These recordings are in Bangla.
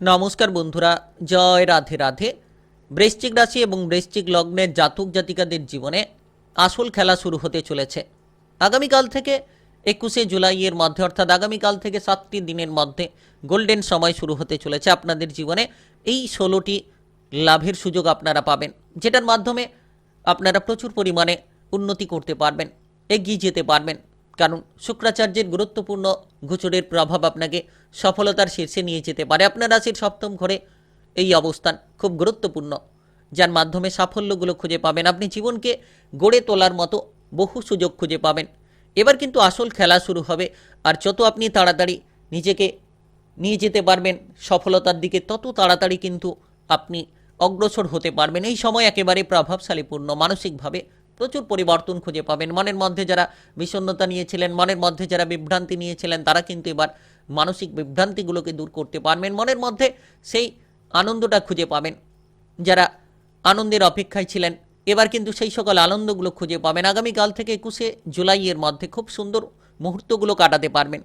নমস্কার বন্ধুরা, জয় রাধে রাধে। বৃশ্চিক রাশি এবং বৃশ্চিক লগ্নের জাতক জাতিকাদের জীবনে আসল খেলা শুরু হতে চলেছে। আগামীকাল থেকে একুশে জুলাইয়ের মধ্যে, অর্থাৎ আগামীকাল থেকে সাতটি দিনের মধ্যে গোল্ডেন সময় শুরু হতে চলেছে আপনাদের জীবনে। এই ষোলোটি লাভের সুযোগ আপনারা পাবেন, যেটার মাধ্যমে আপনারা প্রচুর পরিমাণে উন্নতি করতে পারবেন, এগিয়ে যেতে পারবেন। কারণ শুক্রাচার্যের গুরুত্বপূর্ণ গোচরের প্রভাব আপনাকে সফলতার শীর্ষে নিয়ে যেতে পারে। আপনার রাশির সপ্তম ঘরে এই অবস্থান খুব গুরুত্বপূর্ণ, যার মাধ্যমে সাফল্যগুলো খুঁজে পাবেন। আপনি জীবনকে গড়ে তোলার মতো বহু সুযোগ খুঁজে পাবেন। এবার কিন্তু আসল খেলা শুরু হবে আর যত আপনি তাড়াতাড়ি নিজেকে নিয়ে যেতে পারবেন সফলতার দিকে, তত তাড়াতাড়ি কিন্তু আপনি অগ্রসর হতে পারবেন। এই সময় একেবারে প্রভাবশালীপূর্ণ, মানসিকভাবে প্রচুর পরিবর্তন খুঁজে পাবেন। মনের মধ্যে যারা বিষণ্ণতা নিয়েছিলেন, মনের মধ্যে যারা বিভ্রান্তি নিয়েছিলেন, তারা কিন্তু এবার মানসিক বিভ্রান্তিগুলোকে দূর করতে পারবেন। মনের মধ্যে সেই আনন্দটা খুঁজে পাবেন। যারা আনন্দের অপেক্ষায় ছিলেন, এবার কিন্তু সেই সকল আনন্দগুলো খুঁজে পাবেন। আগামীকাল থেকে একুশে জুলাইয়ের মধ্যে খুব সুন্দর মুহূর্তগুলো কাটাতে পারবেন।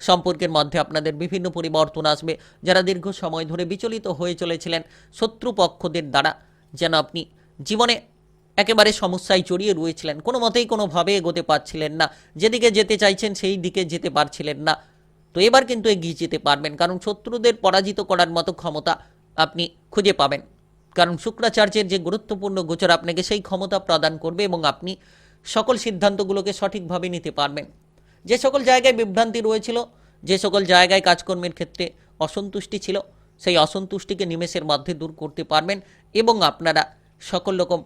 সম্পর্কের মধ্যে আপনাদের বিভিন্ন পরিবর্তন আসবে। যারা দীর্ঘ সময় ধরে বিচলিত হয়ে চলেছিলেন, শত্রুপক্ষদের দ্বারা যেন আপনি জীবনে একেবারে সমস্যায় জড়িয়ে রয়েছিলেন। কোনো মতেই কোনোভাবে এগোতে পারছিলেন না। যেদিকে যেতে চাইছেন সেই দিকে যেতে পারছিলেন না। তো এবার কিন্তু এগিয়ে যেতে পারবেন, কারণ শত্রুদের পরাজিত করার মতো ক্ষমতা আপনি খুঁজে পাবেন। কারণ শুক্রাচার্যের যে গুরুত্বপূর্ণ গোচর আপনাকে সেই ক্ষমতা প্রদান করবে এবং আপনি সকল সিদ্ধান্তগুলোকে সঠিকভাবে নিতে পারবেন। যে সকল জায়গায় বিভ্রান্তি রয়েছিল, যে সকল জায়গায় কাজকর্মের ক্ষেত্রে অসন্তুষ্টি ছিল, সেই অসন্তুষ্টিকে নিমেষের মধ্যে দূর করতে পারবেন এবং আপনারা সকল রকম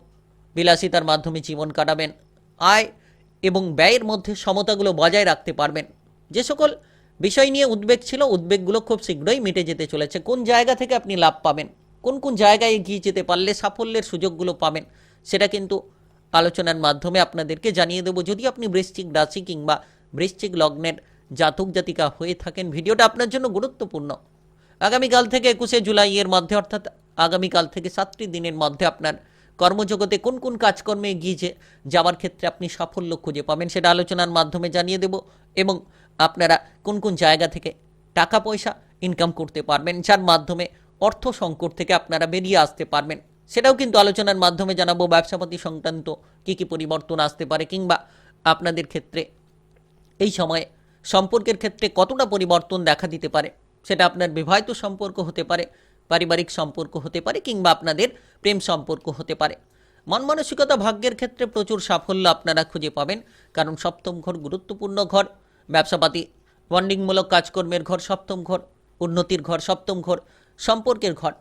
বিলাসিতার মাধ্যমে জীবন কাটাবেন, আয় এবং ব্যয়ের মধ্যে সমতাগুলো বজায় রাখতে পারবেন। যে সকল বিষয় নিয়ে উদ্বেগ ছিল, উদ্বেগগুলো খুব শীঘ্রই মিটে যেতে চলেছে। কোন জায়গা থেকে আপনি লাভ পাবেন, কোন কোন জায়গায় এগিয়ে যেতে পারলে সাফল্যের সুযোগগুলো পাবেন, সেটা কিন্তু আলোচনার মাধ্যমে আপনাদেরকে জানিয়ে দেবো। যদি আপনি বৃশ্চিক রাশি কিংবা বৃশ্চিক লগ্নের জাতক জাতিকা হয়ে থাকেন, ভিডিওটা আপনার জন্য গুরুত্বপূর্ণ। আগামীকাল থেকে একুশে জুলাইয়ের মধ্যে, অর্থাৎ আগামীকাল থেকে সাতটি দিনের মধ্যে আপনার কর্মজগতে কোন কোন কাজকর্মে এগিয়ে যাওয়ার ক্ষেত্রে আপনি সাফল্য খুঁজে পাবেন সেটা আলোচনার মাধ্যমে জানিয়ে দেব এবং আপনারা কোন কোন জায়গা থেকে টাকা পয়সা ইনকাম করতে পারবেন, যার মাধ্যমে অর্থ সংকট থেকে আপনারা বেরিয়ে আসতে পারবেন। সেটাও কিন্তু আলোচনার মাধ্যমে জানাব, ব্যবসাপাতি সংক্রান্ত কী কী পরিবর্তন আসতে পারে কিংবা আপনাদের ক্ষেত্রে এই সময়ে সম্পর্কের ক্ষেত্রে কতটা পরিবর্তন দেখা দিতে পারে, সেটা আপনার বিবাহিত সম্পর্ক হতে পারে পারিবারিক সম্পর্ক হতে পারে কিংবা আপনাদের প্রেম সম্পর্ক হতে পারে। মন মানসিকতা ভাগ্যের ক্ষেত্রে প্রচুর সাফল্য আপনারা খুঁজে পাবেন, কারণ সপ্তম ঘর গুরুত্বপূর্ণ ঘর, ব্যবসাপাতি, বন্ডিংমূলক কাজকর্মের ঘর সপ্তম ঘর, উন্নতির ঘর সপ্তম ঘর, সম্পর্কের ঘর।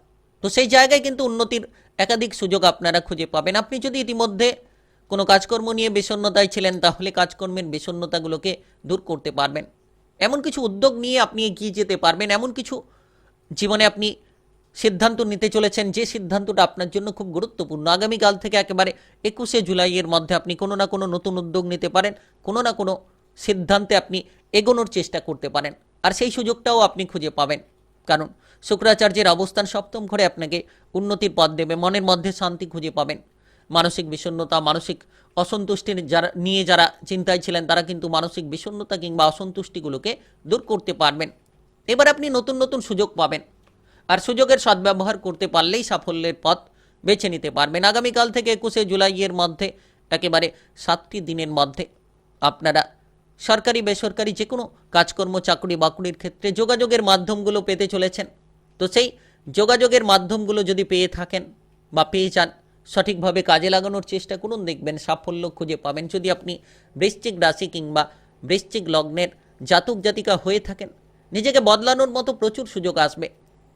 তো সেই জায়গায় কিন্তু উন্নতির একাধিক সুযোগ আপনারা খুঁজে পাবেন। আপনি যদি ইতিমধ্যে কোনো কাজকর্ম নিয়ে বিষণ্ণতায় ছিলেন, তাহলে কাজকর্মের বিষণ্ণতাগুলোকে দূর করতে পারবেন। এমন কিছু উদ্যোগ নিয়ে আপনি এগিয়ে যেতে পারবেন। এমন কিছু জীবনে আপনি সিদ্ধান্ত নিতে চলেছেন যে সিদ্ধান্তটা আপনার জন্য খুব গুরুত্বপূর্ণ। আগামীকাল থেকে একেবারে একুশে জুলাইয়ের মধ্যে আপনি কোনো না কোনো নতুন উদ্যোগ নিতে পারেন, কোনো না কোনো সিদ্ধান্তে আপনি এগোনোর চেষ্টা করতে পারেন, আর সেই সুযোগটাও আপনি খুঁজে পাবেন। কারণ শুক্রাচার্যের অবস্থান সপ্তম ঘরে আপনাকে উন্নতির পথ দেবে, মনের মধ্যে শান্তি খুঁজে পাবেন। মানসিক বিষণ্ণতা, মানসিক অসন্তুষ্টির যারা, নিয়ে যারা চিন্তায় ছিলেন, তারা কিন্তু মানসিক বিষণ্ণতা কিংবা অসন্তুষ্টিগুলোকে দূর করতে পারবেন। এবার আপনি নতুন নতুন সুযোগ পাবেন। আর সুযোগের সদ্ব্যবহার করতে পারলেই সাফল্যের পথ বেছে নিতে পারবেন। আগামীকাল থেকে একুশে জুলাইয়ের মধ্যে, একেবারে সাতটি দিনের মধ্যে, আপনারা সরকারি, বেসরকারি যে কোনো কাজকর্ম, চাকরি বাকরির ক্ষেত্রে যোগাযোগের মাধ্যমগুলো পেতে চলেছেন। তো সেই যোগাযোগের মাধ্যমগুলো যদি পেয়ে থাকেন বা পেয়ে যান, সঠিকভাবে কাজে লাগানোর চেষ্টা করুন। দেখবেন সাফল্য খুঁজে পাবেন। যদি আপনি বৃশ্চিক রাশি কিংবা বৃশ্চিক লগ্নের জাতক জাতিকা হয়ে থাকেন, নিজেকে বদলানোর মতো প্রচুর সুযোগ আসবে।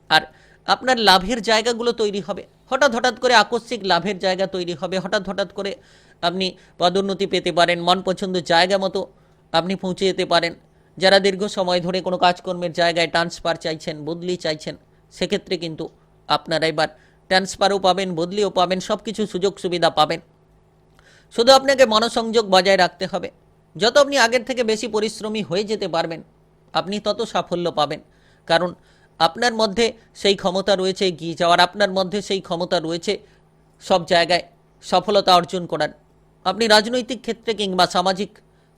আর আপনার লাভের জায়গাগুলো তৈরি হবে। হঠাৎ হঠাৎ করে আকস্মিক লাভের জায়গা তৈরি হবে। হঠাৎ হঠাৎ করে আপনি পদোন্নতি পেতে পারেন মন পছন্দ জায়গা মতো আপনি পৌঁছে যেতে পারেন। যারা দীর্ঘ সময় ধরে কোনো কাজকর্মের জায়গায় ট্রান্সফার চাইছেন, বদলি চাইছেন, সেক্ষেত্রে কিন্তু আপনারা এবার ট্রান্সফারও পাবেন, বদলিও পাবেন সব কিছু সুযোগ সুবিধা পাবেন। শুধু আপনাকে মনসংযোগ বজায় রাখতে হবে। যত আপনি আগের থেকে বেশি পরিশ্রমী হয়ে যেতে পারবেন, আপনি তত সাফল্য পাবেন। কারণ আপনার মধ্যে সেই ক্ষমতা রয়েছে এগিয়ে যাওয়ার, আপনার মধ্যে সেই ক্ষমতা রয়েছে সব জায়গায় সফলতা অর্জন করার। আপনি রাজনৈতিক ক্ষেত্রে কিংবা সামাজিক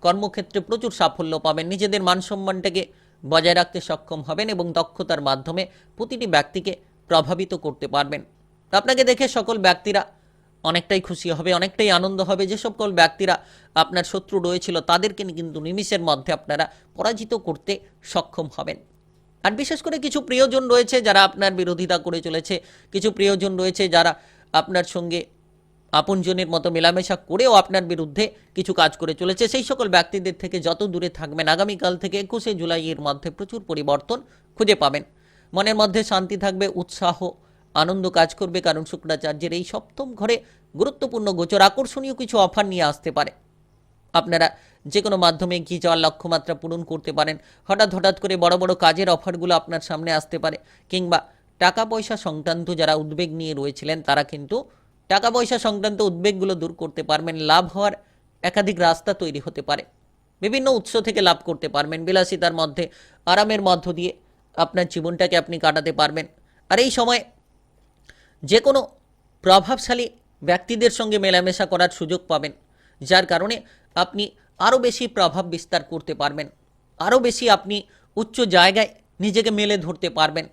কর্মক্ষেত্রে প্রচুর সাফল্য পাবেন, নিজেদের মান সম্মানটাকে বজায় রাখতে সক্ষম হবেন এবং দক্ষতার মাধ্যমে প্রতিটি ব্যক্তিকে প্রভাবিত করতে পারবেন। আপনাকে দেখে সকল ব্যক্তিরা অনেকটাই খুশি হবে, অনেকটাই আনন্দ হবে। যে সকল ব্যক্তিরা আপনার শত্রু রয়েছিল, তাদেরকে কিন্তু নিমিষের মধ্যে আপনারা পরাজিত করতে সক্ষম হবেন। আর বিশেষ করে কিছু প্রিয়জন রয়েছে যারা আপনার বিরোধিতা করে চলেছে, কিছু প্রিয়জন রয়েছে যারা আপনার সঙ্গে আপনজনের মতো মেলামেশা করেও আপনার বিরুদ্ধে কিছু কাজ করে চলেছে। সেই সকল ব্যক্তিদের থেকে যত দূরে থাকবেন, আগামীকাল থেকে একুশে জুলাইয়ের মধ্যে প্রচুর পরিবর্তন খুঁজে পাবেন। মনের মধ্যে শান্তি থাকবে, উৎসাহ, আনন্দ কাজ করবে, কারণ শুক্রাচার্যের এই সপ্তম ঘরে গুরুত্বপূর্ণ গোচর আকর্ষণীয় কিছু অফার নিয়ে আসতে পারে। আপনারা যে কোনো মাধ্যমে এগিয়ে যাওয়ার লক্ষ্যমাত্রা পূরণ করতে পারেন। হঠাৎ হঠাৎ করে বড় বড় কাজের অফারগুলো আপনার সামনে আসতে পারে। কিংবা টাকা পয়সা সংক্রান্ত যারা উদ্বেগ নিয়ে রয়েছিলেন, তারা কিন্তু টাকা পয়সা সংক্রান্ত উদ্বেগগুলো দূর করতে পারবেন। লাভ হওয়ার একাধিক রাস্তা তৈরি হতে পারে। বিভিন্ন উৎস থেকে লাভ করতে পারবেন। বিলাসিতার মধ্যে, আরামের মধ্য দিয়ে আপনার জীবনটাকে আপনি কাটাতে পারবেন। আর এই সময় যে কোনো প্রভাবশালী ব্যক্তিদের সঙ্গে মেলামেশা করার সুযোগ পাবেন, যার কারণে আপনি আরও বেশি প্রভাব বিস্তার করতে পারবেন। আরও বেশি আপনি উচ্চ জায়গায় নিজেকে মেলে ধরতে পারবেন।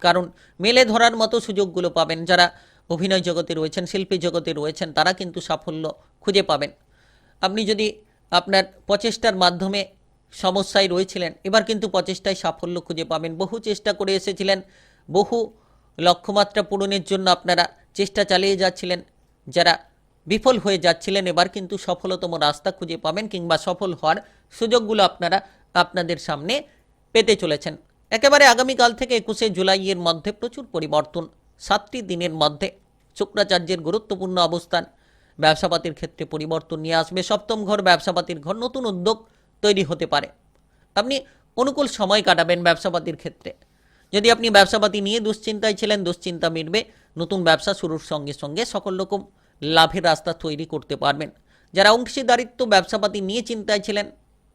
কারণ মেলে ধরার মতো সুযোগগুলো পাবেন, যারা অভিনয় জগতে রয়েছেন, শিল্পী জগতে রয়েছেন, তারা কিন্তু সাফল্য খুঁজে পাবেন। আপনি যদি আপনার প্রচেষ্টার মাধ্যমে সমস্যায় রয়েছিলেন, এবার কিন্তু প্রচেষ্টায় সাফল্য খুঁজে পাবেন। বহু চেষ্টা করে এসেছিলেন, বহু লক্ষ্যমাত্রা পূরণের জন্য আপনারা চেষ্টা চালিয়ে যাচ্ছিলেন। যারা বিফল হয়ে যাচ্ছিলেন। এবার কিন্তু সফলতম রাস্তা খুঁজে পাবেন কিংবা সফল হওয়ার সুযোগগুলো আপনারা আপনাদের সামনে পেতে চলেছেন। একেবারে আগামীকাল থেকে একুশে জুলাইয়ের মধ্যে প্রচুর পরিবর্তন, সাতটি দিনের মধ্যে শুক্রাচার্যের গুরুত্বপূর্ণ অবস্থান। ব্যবসাপাতির ক্ষেত্রে পরিবর্তন নিয়ে আসবে। সপ্তম ঘর ব্যবসাপাতির ঘর, নতুন উদ্যোগ তৈরি হতে পারে। আপনি অনুকূল সময় কাটাবেন ব্যবসাপাতির ক্ষেত্রে। যদি আপনি ব্যবসাপাতি নিয়ে দুশ্চিন্তায় ছিলেন, দুশ্চিন্তা মিটবে। নতুন ব্যবসা শুরুর সঙ্গে সঙ্গে সকল রকম লাভের রাস্তা তৈরি করতে পারবেন। যারা অংশীদারিত্ব ব্যবসাপাতি নিয়ে চিন্তায় ছিলেন,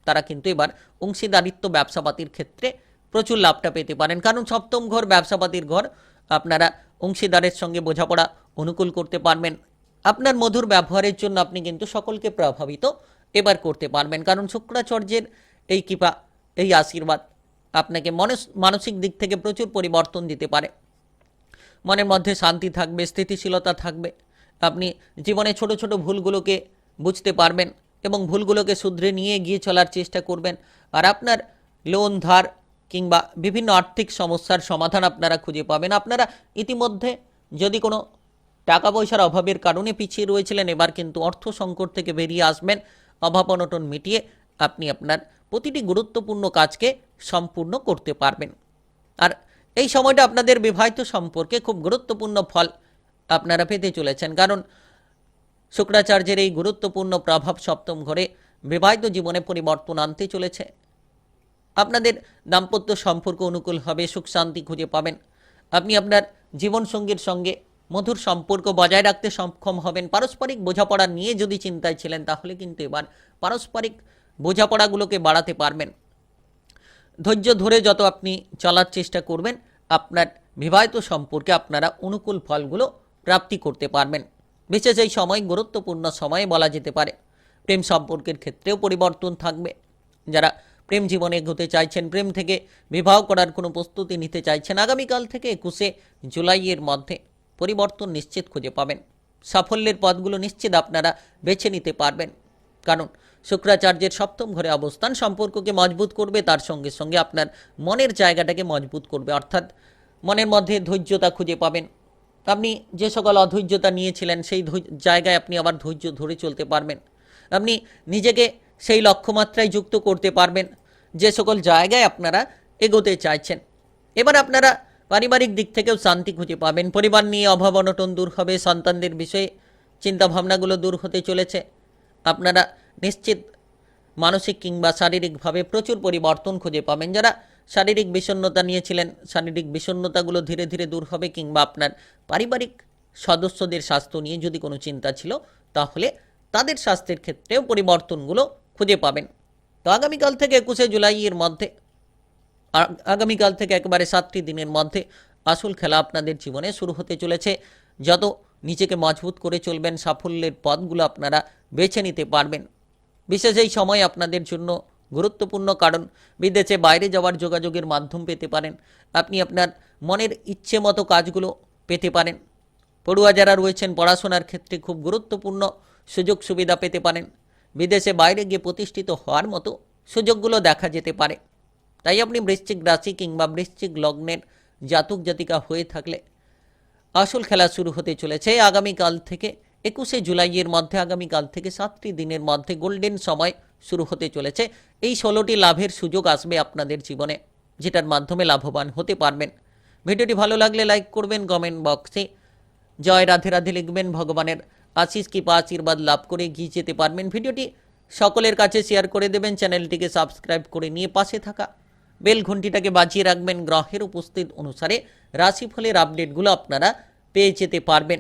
তারা কিন্তু এবার অংশীদারিত্ব ব্যবসাপাতির ক্ষেত্রে প্রচুর লাভটা পেতে পারেন। কারণ সপ্তম ঘর ব্যবসাপাতির ঘর, আপনারা অংশীদারের সঙ্গে বোঝাপড়া অনুকূল করতে পারবেন। আপনার মধুর ব্যবহারের জন্য আপনি কিন্তু সকলকে প্রভাবিত এবার করতে পারবেন। কারণ শুক্রাচার্যের এই কৃপা, এই আশীর্বাদ আপনাকে মনস, মানসিক দিক থেকে প্রচুর পরিবর্তন দিতে পারে। মনের মধ্যে শান্তি থাকবে, স্থিতিশীলতা থাকবে। আপনি জীবনে ছোট ছোট ভুলগুলোকে বুঝতে পারবেন এবং ভুলগুলোকে শুধরে নিয়ে এগিয়ে চলার চেষ্টা করবেন। আর আপনার লোন ধার কিংবা বিভিন্ন আর্থিক সমস্যার সমাধান আপনারা খুঁজে পাবেন। আপনারা ইতিমধ্যে যদি কোনো টাকা পয়সার অভাবের কারণে পিছিয়ে রয়েছিলেন, এবার কিন্তু অর্থ সংকট থেকে বেরিয়ে আসবেন। অভাব অনটন মিটিয়ে আপনি আপনার প্রতিটি গুরুত্বপূর্ণ কাজকে সম্পূর্ণ করতে পারবেন। আর এই সময়টা আপনাদের বিবাহিত সম্পর্কে খুব গুরুত্বপূর্ণ ফল আপনারা পেতে চলেছেন। কারণ শুক্রাচার্যের এই গুরুত্বপূর্ণ প্রভাব সপ্তম ঘরে বিবাহিত জীবনে পরিবর্তন আনতে চলেছে। আপনাদের দাম্পত্য সম্পর্ক অনুকূল হবে, সুখ শান্তি খুঁজে পাবেন। আপনি আপনার জীবনসঙ্গীর সঙ্গে মধুর সম্পর্ক বজায় রাখতে সক্ষম হবেন। পারস্পরিক বোঝাপড়া নিয়ে যদি চিন্তায় ছিলেন, তাহলে কিন্তু এবার পারস্পরিক বোঝাপড়াগুলোকে বাড়াতে পারবেন। ধৈর্য ধরে যত আপনি চলার চেষ্টা করবেন, আপনার বিবাহিত সম্পর্কে আপনারা অনুকূল ফলগুলো প্রাপ্তি করতে পারবেন। বিশেষ এই সময় গুরুত্বপূর্ণ সময়ে বলা যেতে পারে। প্রেম সম্পর্কের ক্ষেত্রেও পরিবর্তন থাকবে। যারা প্রেম জীবনে এগোতে চাইছেন, প্রেম থেকে বিবাহ করার কোনো প্রস্তুতি নিতে চাইছেন, আগামীকাল থেকে একুশে জুলাইয়ের মধ্যে পরিবর্তন নিশ্চিত খুঁজে পাবেন। সাফল্যের পথগুলো নিশ্চিত আপনারা বেছে নিতে পারবেন। কারণ শুক্রাচার্যের সপ্তম ঘরে অবস্থান সম্পর্ককে মজবুত করবে, তার সঙ্গে সঙ্গে আপনার মনের জায়গাটাকে মজবুত করবে। অর্থাৎ মনের মধ্যে ধৈর্যতা খুঁজে পাবেন। আপনি যে সকল অধৈর্যতা নিয়েছিলেন, সেই জায়গায় আপনি আবার ধৈর্য ধরে চলতে পারবেন। আপনি নিজেকে সেই লক্ষ্যমাত্রায় যুক্ত করতে পারবেন, যে সকল জায়গায় আপনারা এগোতে চাইছেন। এবার আপনারা পারিবারিক দিক থেকেও শান্তি খুঁজে পাবেন। পরিবার নিয়ে অভাব অনটন দূর হবে, সন্তানদের বিষয়ে চিন্তাভাবনাগুলো দূর হতে চলেছে। আপনারা নিশ্চিত মানসিক কিংবা শারীরিকভাবে প্রচুর পরিবর্তন খুঁজে পাবেন। যারা শারীরিক বিষণ্ণতা নিয়েছিলেন। শারীরিক বিষণ্ণতাগুলো ধীরে ধীরে দূর হবে কিংবা আপনার পারিবারিক সদস্যদের স্বাস্থ্য নিয়ে যদি কোনো চিন্তা ছিল, তাহলে তাদের স্বাস্থ্যের ক্ষেত্রেও পরিবর্তনগুলো খুঁজে পাবেন। তো আগামীকাল থেকে একুশে জুলাইয়ের মধ্যে আগামীকাল থেকে একবারে সাতটি দিনের মধ্যে আসল খেলা আপনাদের জীবনে শুরু হতে চলেছে। যত নিজেকে মজবুত করে চলবেন, সাফল্যের পথগুলো আপনারা বেছে নিতে পারবেন। বিশেষ এই সময় আপনাদের জন্য গুরুত্বপূর্ণ কারণ বিদেশে বাইরে যাওয়ার যোগাযোগের মাধ্যম পেতে পারেন। আপনি আপনার মনের ইচ্ছে মতো কাজগুলো পেতে পারেন। পড়ুয়া যারা রয়েছেন, পড়াশোনার ক্ষেত্রে খুব গুরুত্বপূর্ণ সুযোগ সুবিধা পেতে পারেন। বিদেশে বাইরে গিয়ে প্রতিষ্ঠিত হওয়ার মতো সুযোগগুলো দেখা যেতে পারে। তাই আপনি বৃশ্চিক রাশি কিংবা বৃশ্চিক লগ্নের জাতক জাতিকা হয়ে থাকলে আসল খেলা শুরু হতে চলেছে। আগামীকাল থেকে একুশে জুলাইয়ের মধ্যে, আগামীকাল থেকে সাতটি দিনের মধ্যে গোল্ডেন সময় শুরু হতে চলেছে। এই ষোলোটি লাভের সুযোগ আসবে আপনাদের জীবনে, যেটার মাধ্যমে লাভবান হতে পারবেন। ভিডিওটি ভালো লাগলে লাইক করবেন, কমেন্ট বক্সে। জয় রাধে রাধে লিখবেন ভগবানের আশিস কৃপা, আশীর্বাদ লাভ করে গিয়ে যেতে পারবেন ভিডিওটি। সকলের কাছে শেয়ার করে দেবেন, চ্যানেলটিকে সাবস্ক্রাইব করে নিয়ে পাশে থাকা। বেল ঘন্টিটাকে বাজিয়ে রাখবেন, গ্রহের উপস্থিত অনুসারে। রাশিফলের আপডেটগুলো আপনারা পেয়ে যেতে পারবেন।